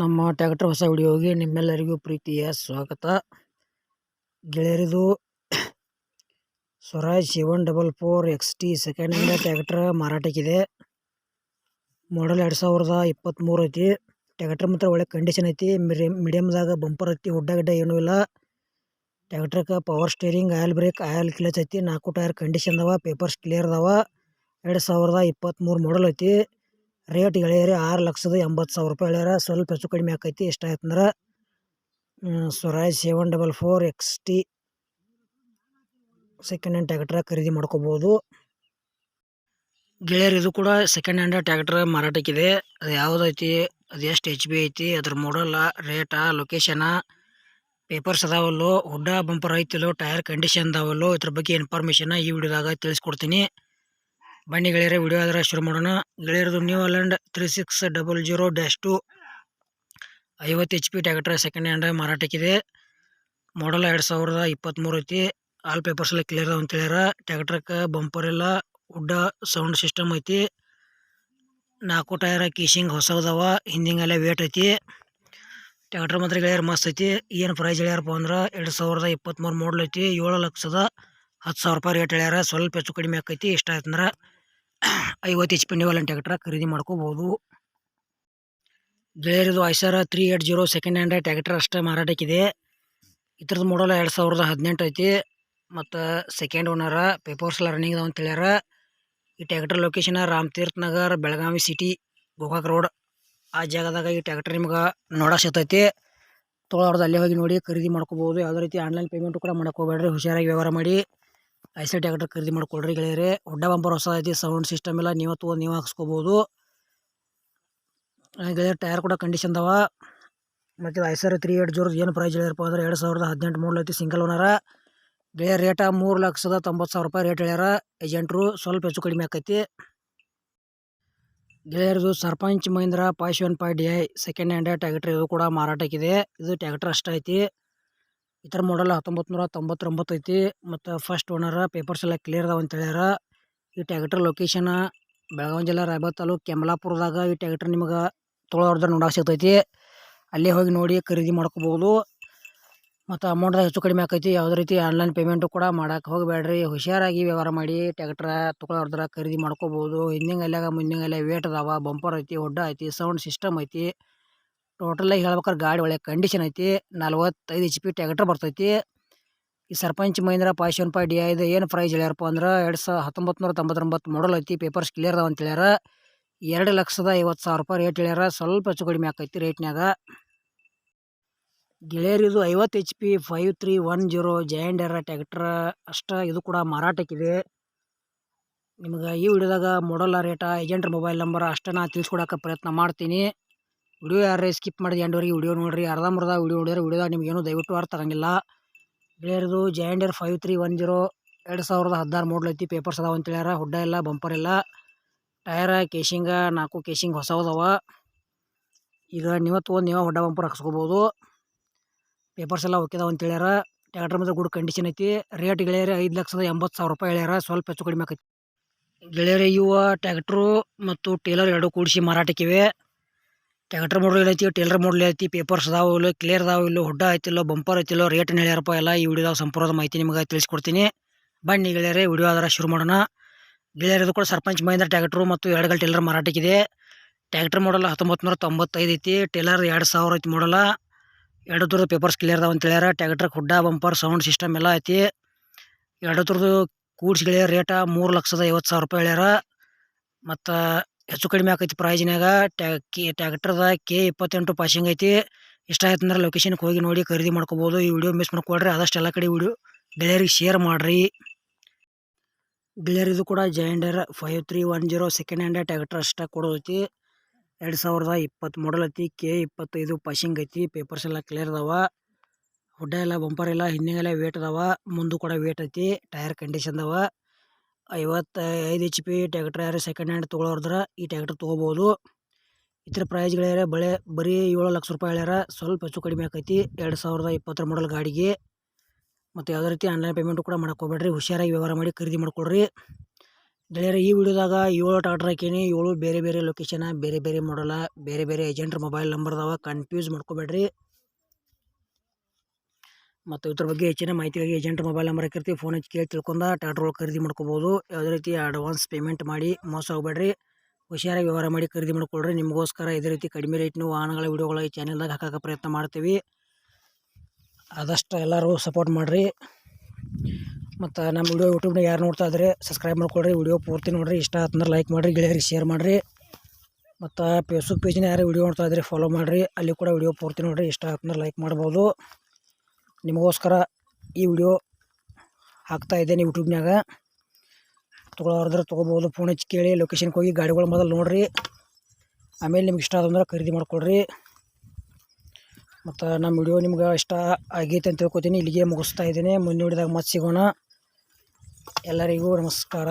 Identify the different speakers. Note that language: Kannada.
Speaker 1: ನಮ್ಮ ಟ್ಯಾಕ್ಟರ್ ಹೊಸ ವಿಡಿಯೋಗೆ ನಿಮ್ಮೆಲ್ಲರಿಗೂ ಪ್ರೀತಿಯ ಸ್ವಾಗತ. ಗೆಳೆಯರಿದು Swaraj seven double four X T second hand tractor ಮಾರಾಟಕ್ಕಿದೆ. Model ಎರಡು ಸಾವಿರದ ಇಪ್ಪತ್ತ್ಮೂರು ಐತಿ. ಟ್ಯಾಕ್ಟ್ರ್ ಮಾತ್ರ ಒಳ್ಳೆ ಕಂಡೀಷನ್ ಐತಿ. ಮೀಡಿಯಮ್ದಾಗ ಬಂಪರ್ ಐತಿ. ಹುಡ್ಡ ಗಿಡ್ಡ ಏನೂ ಇಲ್ಲ. ಟ್ಯಾಕ್ಟ್ರಕ್ಕೆ power steering oil brake oil clutch ಐತಿ. ನಾಲ್ಕು ಟೈರ್ ಕಂಡೀಷನ್ ಅದಾವ ಪೇಪರ್ಸ್ ಕ್ಲಿಯರ್ ಅದಾವ ಎರಡು ಸಾವಿರದ ಇಪ್ಪತ್ತ್ಮೂರು ಮಾಡಲ್ ಐತಿ. ರೇಟ್ ಗೆಳೆಯರಿ ಆರು ಲಕ್ಷದ ಎಂಬತ್ತು ಸಾವಿರ ರೂಪಾಯಿ ಹೇಳ್ಯಾರ ಸ್ವಲ್ಪ ಹೆಚ್ಚು ಕಡಿಮೆ ಆಕೈತಿ. ಎಷ್ಟಾಯ್ತಂದ್ರೆ Swaraj seven double four X T second hand tractor ಖರೀದಿ ಮಾಡ್ಕೋಬೋದು. ಗೆಳೆಯರು, ಇದು ಕೂಡ ಸೆಕೆಂಡ್ ಹ್ಯಾಂಡ್ ಟ್ಯಾಕ್ಟ್ರ್ ಮಾರಾಟಕ್ಕಿದೆ ಅದು ಯಾವುದೈತಿ ಅದು ಎಷ್ಟು ಎಚ್ ಬಿ ಐತಿ? ಅದ್ರ ಮಾಡಲ್ಲ ರೇಟ ಲೊಕೇಶನ ಪೇಪರ್ಸ್ ಅದಾವಲ್ಲೋ ಹುಡ್ಡ ಬಂಪರ್ ಐತಿಲ್ಲೋ ಟೈರ್ ಕಂಡೀಷನ್ ಅದಾವಲ್ಲೋ, ಇದ್ರ ಬಗ್ಗೆ ಇನ್ಫಾರ್ಮೇಷನ್ ಈ ವಿಡಿಯೋದಾಗ ತಿಳಿಸ್ಕೊಡ್ತೀನಿ. ಬನ್ನಿ ಗೆಳೆಯರೆ ವಿಡಿಯೋ ಆದರೆ ಶುರು ಮಾಡೋಣ. ಗೆಳೆಯರದು new Holland three six double zero dash two ಐವತ್ತು H P tractor second hand ಮಾರಾಟಕ್ಕಿದೆ. Model ಎರಡು ಸಾವಿರದ ಇಪ್ಪತ್ತ್ಮೂರು ಐತಿ. ಆಲ್ ಪೇಪರ್ಸ್ ಎಲ್ಲ ಕ್ಲಿಯರ್ ಅದಾವ ಹೇಳ್ಯಾರ. ಟ್ಯಾಕ್ಟ್ರಕ್ಕೆ ಬಂಪರ್ ಎಲ್ಲ, ಉಡ್ಡ ಸೌಂಡ್ ಸಿಸ್ಟಮ್ ಐತಿ. ನಾಲ್ಕು ಟೈರ ಕೀಶಿಂಗ್ ಹೊಸದವ. ಹಿಂದಿಂಗೆಲ್ಲ ವೇಟ್ ಐತಿ. ಟ್ಯಾಕ್ಟ್ರ್ ಮಾತ್ರ ಗೆಳೆಯರ್, ಮಸ್ತ್ ಐತಿ. ಏನು ಪ್ರೈಸ್ ಹೇಳ್ಯಾರಪ್ಪ ಅಂದ್ರೆ, ಎರಡು ಸಾವಿರದ ಇಪ್ಪತ್ತ್ಮೂರು ಮಾಡಲ್ ಐತಿ. ಏಳು ಲಕ್ಷದ ಹತ್ತು ಸಾವಿರ ರೂಪಾಯಿ ರೇಟ್ ಹೇಳ್ಯಾರ. ಸ್ವಲ್ಪ ಹೆಚ್ಚು ಕಡಿಮೆ ಆಕೈತಿ, ಇಷ್ಟ ಆಯ್ತಂದ್ರೆ ಐವತ್ತು ಎಚ್ ಪಿ ಡಿವಲೆಂಟ್ ಟ್ಯಾಕ್ಟ್ರ ಖರೀದಿ ಮಾಡ್ಕೋಬೋದು. ಗೆಳೆಯರದು Eicher three eight zero second hand tractor ಅಷ್ಟೇ ಮಾರಾಟಕ್ಕಿದೆ. ಇದ್ರದ್ದು ಮಾಡಲ್ ಎರಡು ಸಾವಿರದ ಹದಿನೆಂಟು ಐತಿ. ಮತ್ತು ಸೆಕೆಂಡ್ ಓನರ ಪೇಪರ್ಸ್ ಎಲ್ಲ ರನ್ನಿಂಗ್ ಅಂತ ಹೇಳ್ಯಾರ. ಈ tractor location Ramatirtha Nagar, Belagavi city Gokak road ಆ ಜಾಗದಾಗ ಈ ಟ್ಯಾಕ್ಟರ್ ನಿಮ್ಗೆ ನೋಡೋ ಸಿಗ್ತೈತಿ ತೊಗೊಳೋರ್ದು ಅಲ್ಲೇ ಹೋಗಿ ನೋಡಿ ಖರೀದಿ ಮಾಡ್ಕೋಬೋದು. ಯಾವುದೇ ರೀತಿ ಆನ್ಲೈನ್ ಪೇಮೆಂಟು ಕೂಡ ಮಾಡಕ್ಕೆ ಹುಷಾರಾಗಿ ವ್ಯವಹಾರ ಮಾಡಿ. ಐಸರ್ ಟ್ಯಾಕ್ಟರ್ ಖರೀದಿ ಮಾಡಿಕೊಡ್ರಿ ಗೆಳೆಯರೇ. ಒಡ್ಡ ಬಂಪರ್ ಹೊಸ ಐತಿ, ಸೌಂಡ್ ಸಿಸ್ಟಮ್ ಎಲ್ಲ ನೀವು ತೊಗೊಂಡು ನೀವು ಹಾಕ್ಸ್ಕೋಬೋದು. ಗೆಳೆಯರ್, ಟೈರ್ ಕೂಡ ಕಂಡೀಷನ್ ಅದಾವ. ಮತ್ತು ಐಸರ್ ತ್ರೀ ಏಟ್ ಜೋರ್ ಏನು ಪ್ರೈಸ್ ಹೇಳ್ಯಾರಪ್ಪ ಅಂದ್ರೆ ಎರಡು ಸಾವಿರದ ಹದಿನೆಂಟು ಮೂರು ಐತಿ ಸಿಂಗಲ್ ಓನರ ಗೆಳೆಯರ್ ರೇಟ ಮೂರು ಲಕ್ಷದ ತೊಂಬತ್ತು ಸಾವಿರ ರೂಪಾಯಿ ರೇಟ್ ಹೇಳ್ಯಾರ. ಏಜೆಂಟ್ರು ಸ್ವಲ್ಪ ಹೆಚ್ಚು ಕಡಿಮೆ ಆಕೈತಿ. ಗೆಳೆಯರದು Sarpanch Mahindra five one five D I second hand tractor ಇದು ಕೂಡ ಮಾರಾಟಕ್ಕಿದೆ. ಇದು ಟ್ಯಾಕ್ಟ್ರ್ ಅಷ್ಟ ಇತರ ಮಾಡಲ್ ಹತ್ತೊಂಬತ್ತು ನೂರ ತೊಂಬತ್ತೊಂಬತ್ತು ಐತಿ. ಮತ್ತು ಫಸ್ಟ್ ಓನರ ಪೇಪರ್ಸ್ ಎಲ್ಲ ಕ್ಲಿಯರ್ ಅದಾವ ಅಂತ ಹೇಳ್ಯಾರ. ಈ ಟ್ಯಾಕ್ಟರ್ ಲೊಕೇಶನ್ ಬೆಳಗಾವಿ ಜಿಲ್ಲಾ, ರಾಯಬಾಗ್ ತಾಲೂಕು, ಕೆಮಲಾಪುರದಾಗ ಈ ಟ್ಯಾಕ್ಟರ್ ನಿಮಗೆ ತೊಳೋರ್ದ ನೋಡಕ್ಕೆ ಸಿಗ್ತೈತಿ. ಅಲ್ಲೇ ಹೋಗಿ ನೋಡಿ ಖರೀದಿ ಮಾಡ್ಕೋಬೋದು. ಮತ್ತು ಅಮೌಂಟ್ ಹೆಚ್ಚು ಕಡಿಮೆ ಆಕೈತಿ. ಯಾವುದೇ ರೀತಿ ಆನ್ಲೈನ್ ಪೇಮೆಂಟು ಕೂಡ ಮಾಡಕ್ಕೆ ಹೋಗಬೇಡ್ರಿ. ಹುಷಾರಾಗಿ ವ್ಯವಹಾರ ಮಾಡಿ ಟ್ಯಾಕ್ಟ್ರ ತೊಗೊಳೋರ್ದ್ರ ಖರೀದಿ ಮಾಡ್ಕೋಬೋದು. ಮುಂದಿನ ಅಲ್ಲೇ ವೇಟ್ ಅದಾವ ಬಂಪರ್ ಐತಿ, ಒಡ್ಡ ಐತಿ ಸೌಂಡ್ ಸಿಸ್ಟಮ್ ಐತಿ. ಟೋಟಲಾಗಿ ಹೇಳ್ಬೇಕಾರೆ ಗಾಡಿ ಒಳ್ಳೆ ಕಂಡೀಷನ್ ಐತಿ, ನಲ್ವತ್ತೈದು ಎಚ್ ಪಿ ಟ್ಯಾಕ್ಟ್ರ್ ಬರ್ತೈತಿ. ಈ Sarpanch Mahindra five one five D ಐದು ಏನು ಪ್ರೈಸ್ ಹೇಳ್ಯಾರಪ್ಪ ಅಂದ್ರೆ ಎರಡು ಸಾವಿರ ಹತ್ತೊಂಬತ್ತು ನೂರ ತೊಂಬತ್ತೊಂಬತ್ತು ಮಾಡಲ್ ಐತಿ ಪೇಪರ್ಸ್ ಕ್ಲಿಯರ್ ಅದಾವ ಅಂತ ಹೇಳ್ಯಾರ. ಎರಡು ಲಕ್ಷದ ಐವತ್ತು ಸಾವಿರ ರೂಪಾಯಿ ರೇಟ್ ಹೇಳ್ಯಾರ, ಸ್ವಲ್ಪ ಹೆಚ್ಚು ಕಡಿಮೆ ಆಕೈತಿ ರೇಟ್ನ್ಯಾಗ ಗೆಳೆಯರಿದು ಐವತ್ತು H P five three one zero John Deere tractor ಅಷ್ಟ ಇದು ಕೂಡ ಮಾರಾಟಕ್ಕಿದೆ ನಿಮ್ಗೆ ಈ ವಿಡಿಯೋದಾಗ ಮಾಡಲ್ಲ ರೇಟ ಏಜೆಂಟ್ರ ಮೊಬೈಲ್ ನಂಬರ್ ಅಷ್ಟೇ ನಾ ತಿಳಿಸ್ಕೊಡೋಕೆ ಪ್ರಯತ್ನ ಮಾಡ್ತೀನಿ. ವಿಡಿಯೋ ಯಾರೇ ಸ್ಕಿಪ್ ಮಾಡಿದ ಎಂಡವರೆಗೆ ವಿಡಿಯೋ ನೋಡಿರಿ, ಅರ್ಧಂಬರ್ಧ ವಿಡಿಯೋ ನೋಡಿದ್ರೆ ವಿಡಿಯೋದಾಗ ಏನು ದಯವಿಟ್ಟು ಅರ್ಥ ಆಗಂಗಿಲ್ಲ. ಗೆಳೆಯರದು John Deere five three one zero ಎರಡು ಸಾವಿರದ ಹದಿನಾರು ಮಾಡಲ್ ಐತಿ ಪೇಪರ್ಸ್ ಅದಾವ ಅಂತ ಹೇಳ್ಯಾರ, ಹುಡ್ಡ ಇಲ್ಲ ಬಂಪರ್ ಇಲ್ಲ. ಟಯರ ಕೇಶಿಂಗ ನಾಲ್ಕು ಕೇಶಿಂಗ್ ಹೊಸವದವ. ಈಗ ನೀವು ತೊಗೊಂಡು ನೀವು ಹೊಡ್ಡ ಬಂಪರ್ ಹಾಕ್ಸ್ಕೊಬೋದು. ಪೇಪರ್ಸ್ ಎಲ್ಲ ಹೋಗಿದಾವ ಅಂತ ಹೇಳ್ಯಾರ. ಟ್ಯಾಕ್ಟರ್ ಮಾತ್ರ ಗುಡ್ ಕಂಡೀಷನ್ ಐತಿ. ರೇಟ್ ಗೆಳೆಯರೆ ಐದು ಲಕ್ಷದ ಎಂಬತ್ತು ಸಾವಿರ ರೂಪಾಯಿ ಹೇಳ್ಯಾರ. ಸ್ವಲ್ಪ ಹೆಚ್ಚು ಕಡಿಮೆ ಆಕೈತಿ. ಗೆಳೆಯರೆ, ಇವ ಟ್ಯಾಕ್ಟ್ರು ಮತ್ತು ಟೇಲರ್ ಎರಡು ಕೂಡಿಸಿ ಮಾರಾಟಕ್ಕಿವೆ. ಟ್ಯಾಕ್ಟರ್ ಮಾಡಲ್ ಐತಿ, ಟೇಲರ್ ಮಾಡಲ್ ಐತಿ, ಪೇಪರ್ಸ್ ಅದಾವ ಇಲ್ಲ ಕ್ಲಿಯರ್ ಅದಾವ ಇಲ್ಲೋ, ಹುಡ್ಡ ಐತಿಲ್ಲೋ ಬಂಪರ್ ಐತಿಲ್ಲೋ ರೇಟ್ ಹೇಳ್ಯಾರಪ್ಪ ಎಲ್ಲ ಈ ವಿಡಿಯೋದಾಗ ಸಂಪೂರ್ಣ ಮಾಹಿತಿ ನಿಮಗೆ ತಿಳಿಸ್ಕೊಡ್ತೀನಿ. ಬನ್ನಿ ಗೆಳೆಯರೆ ವಿಡಿಯೋ ಆದ್ರೆ ಶುರು ಮಾಡೋಣ. ಗೆಳೆಯರದು ಕೂಡ ಸರ್ಪಂಚ್ ಮಹೇಂದ್ರ ಟ್ಯಾಕ್ಟ್ರು ಮತ್ತು ಎರಡುಗಳ ಟೇಲರ್ ಮಾರಾಟಕ್ಕಿದೆ ಟ್ಯಾಕ್ಟರ್ ಮಾಡಲ್ ಹತ್ತೊಂಬತ್ತು ನೂರ ತೊಂಬತ್ತೈದು ಐತಿ, ಟೇಲರ್ ಎರಡು ಸಾವಿರ ಐತಿ ಮಾಡಲ್ಲ ಎರಡು ಥರದ ಪೇಪರ್ಸ್ ಕ್ಲಿಯರ್ ಅದಾವ ಅಂತ ಹೇಳ್ಯಾರ. Tractor hood bumper sound system ಎಲ್ಲ ಐತಿ. ಎರಡು ಥರದ್ದು ಕೂಡ್ಸ್ ಗೆಳೆಯರ ರೇಟ ಮೂರು ಲಕ್ಷದ ಐವತ್ತು ಸಾವಿರ ರೂಪಾಯಿ ಹೇಳ್ಯಾರ. ಮತ್ತು ಹೆಚ್ಚು ಕಡಿಮೆ ಆಕೈತಿ ಪ್ರೈಸ್ನಾಗ ಟ್ಯಾ, ಕೆ, ಟ್ಯಾಕ್ಟರ್ದ ಕೆ ಇಪ್ಪತ್ತೆಂಟು ಪಾಸಿಂಗ್ ಐತಿ. ಇಷ್ಟ ಆಯ್ತು ಅಂದ್ರೆ ಲೊಕೇಶನ್ಗೆ ಹೋಗಿ ನೋಡಿ ಖರೀದಿ ಮಾಡ್ಕೋಬೋದು. ಈ ವಿಡಿಯೋ ಮಿಸ್ ಮಾಡ್ಕೊಳ್ರಿ. ಆದಷ್ಟು ಎಲ್ಲ ಕಡೆ ವಿಡಿಯೋ ಗೆಳೆಯರಿಗೆ ಶೇರ್ ಮಾಡಿರಿ. ಗೆಳೆಯರಿದು ಕೂಡ John Deere five three one zero second hand tractor ಅಷ್ಟ ಕೊಡೋದೈತಿ ಎರಡು ಸಾವಿರದ ಇಪ್ಪತ್ತು ಮಾಡಲ್ ಐತಿ. ಕೆ ಇಪ್ಪತ್ತೈದು ಪಾಸಿಂಗ್ ಐತಿ. ಪೇಪರ್ಸ್ ಎಲ್ಲ ಕ್ಲಿಯರ್ ಅದಾವ. ಹುಡ್ಡ ಎಲ್ಲ ಬಂಪರ್ ಎಲ್ಲ ಹಿಂದಿಗೆಲ್ಲ ವೇಟ್ ಅದಾವ. ಮುಂದೆ ಕೂಡ ವೇಟ್ ಐತಿ. ಟೈರ್ ಕಂಡೀಷನ್ ಅದಾವ. ಐವತ್ತೈದು ಎಚ್ ಪಿ ಟ್ಯಾಕ್ಟ್ರ್ ಯಾರು ಸೆಕೆಂಡ್ ಹ್ಯಾಂಡ್ ತೊಗೊಳೋರ್ದ್ರ ಈ ಟ್ಯಾಕ್ಟ್ರ್ ತೊಗೋಬೋದು. ಇತರ ಪ್ರೈಸ್ಗಳೇ ಬಳೆ ಬರೀ ಏಳು ಲಕ್ಷ ರೂಪಾಯಿ ಹೇಳ್ಯಾರ. ಸ್ವಲ್ಪ ಹೆಚ್ಚು ಕಡಿಮೆ ಆಕೈತಿ. ಎರಡು ಸಾವಿರದ ಇಪ್ಪತ್ತರ ಮಾಡಲ್ ಗಾಡಿಗೆ. ಮತ್ತು ಯಾವುದೇ ರೀತಿ ಆನ್ಲೈನ್ ಪೇಮೆಂಟು ಕೂಡ ಮಾಡ್ಕೋಬೇಡ್ರಿ ಹುಷಾರಾಗಿ ವ್ಯವಹಾರ ಮಾಡಿ ಖರೀದಿ ಮಾಡ್ಕೊಳ್ರಿ. ಗೆಳೆಯರ, ಈ ವಿಡಿಯೋದಾಗ ಏಳು ಟ್ರಾಕ್ಟರ್ ಹಾಕೀನಿ, ಏಳು ಬೇರೆ ಬೇರೆ ಲೊಕೇಶನ ಬೇರೆ ಬೇರೆ ಮಾಡಲ್ಲ ಬೇರೆ ಬೇರೆ ಏಜೆಂಟ್ರ ಮೊಬೈಲ್ ನಂಬರ್ ಅದಾವ. ಕನ್ಫ್ಯೂಸ್ ಮಾಡ್ಕೋಬೇಡ್ರಿ. ಮತ್ತು ಇದ್ರ ಬಗ್ಗೆ ಹೆಚ್ಚಿನ ಮಾಹಿತಿಗಾಗಿ ಏಜೆಂಟ್ ಮೊಬೈಲ್ ನಂಬರ್ ಹಾಕಿರ್ತೀವಿ. ಫೋನ್ ಹಚ್ಚಿ ಕೇಳಿ ತಿಳ್ಕೊಂಡ ಟ್ರಾಕ್ಟರ್ ಖರೀದಿ ಮಾಡ್ಕೋಬೋದು. ಯಾವುದೇ ರೀತಿ ಅಡ್ವಾನ್ಸ್ ಪೇಮೆಂಟ್ ಮಾಡಿ ಮೋಸ ಹೋಗ್ಬೇಡ್ರಿ ಹುಷಾರಾಗಿ ವ್ಯವಹಾರ ಮಾಡಿ ಖರೀದಿ ಮಾಡ್ಕೊಳ್ರಿ. ನಿಮಗೋಸ್ಕರ ಇದೇ ರೀತಿ ಕಡಿಮೆ ರೇಟ್ನ ವಾಹನಗಳ ವೀಡಿಯೋಗಳ ಈ ಚಾನಲ್ದಾಗ ಹಾಕೋಕೆ ಪ್ರಯತ್ನ ಮಾಡ್ತೀವಿ. ಆದಷ್ಟು ಎಲ್ಲರೂ ಸಪೋರ್ಟ್ ಮಾಡಿರಿ. ಮತ್ತು ನಮ್ಮ ವಿಡಿಯೋ ಯೂಟ್ಯೂಬ್ನ ಯಾರು ನೋಡ್ತಾ ಇದ್ರೆ ಸಬ್ಸ್ಕ್ರೈಬ್ ಮಾಡ್ಕೊಳ್ರಿ. ವಿಡಿಯೋ ಪೂರ್ತಿ ನೋಡಿರಿ. ಇಷ್ಟ ಆತಂದ್ರೆ ಲೈಕ್ ಮಾಡಿರಿ. ಗೆಳೆಯರಿಗೆ ಶೇರ್ ಮಾಡಿರಿ. ಮತ್ತು ಫೇಸ್ಬುಕ್ ಪೇಜ್ನ ಯಾರು ವಿಡಿಯೋ ನೋಡ್ತಾ ಇದ್ರೆ ಫಾಲೋ ಮಾಡಿರಿ. ಅಲ್ಲಿ ಕೂಡ ವಿಡಿಯೋ ಪೂರ್ತಿ ನೋಡಿರಿ. ಇಷ್ಟ ಆತಂದ್ರೆ ಲೈಕ್ ಮಾಡ್ಬೋದು. ನಿಮಗೋಸ್ಕರ ಈ ವಿಡಿಯೋ ಹಾಕ್ತಾ ಇದ್ದೇನೆ ಯೂಟ್ಯೂಬ್ನಾಗ ತೊಗೊಳೋರ್ದ್ರೆ ತೊಗೋಬೋದು. ಫೋನ್ ಹಚ್ಚಿ ಕೇಳಿ ಲೊಕೇಶನ್ಗೆ ಹೋಗಿ ಗಾಡಿಗಳು ಮೊದಲು ನೋಡಿರಿ. ಆಮೇಲೆ ನಿಮ್ಗೆ ಇಷ್ಟ ಆದಂದ್ರೆ ಖರೀದಿ ಮಾಡಿಕೊಡ್ರಿ ಮತ್ತು ನಮ್ಮ ವಿಡಿಯೋ ನಿಮ್ಗೆ ಇಷ್ಟ ಆಗೈತೆ ಅಂತ ತಿಳ್ಕೊತೀನಿ. ಇಲ್ಲಿಗೆ ಮುಗಿಸ್ತಾ ಇದ್ದೀನಿ. ಮುಂದಿನ ನೋಡಿದಾಗ ಮತ್ತೆ ಸಿಗೋಣ. ಎಲ್ಲರಿಗೂ ನಮಸ್ಕಾರ.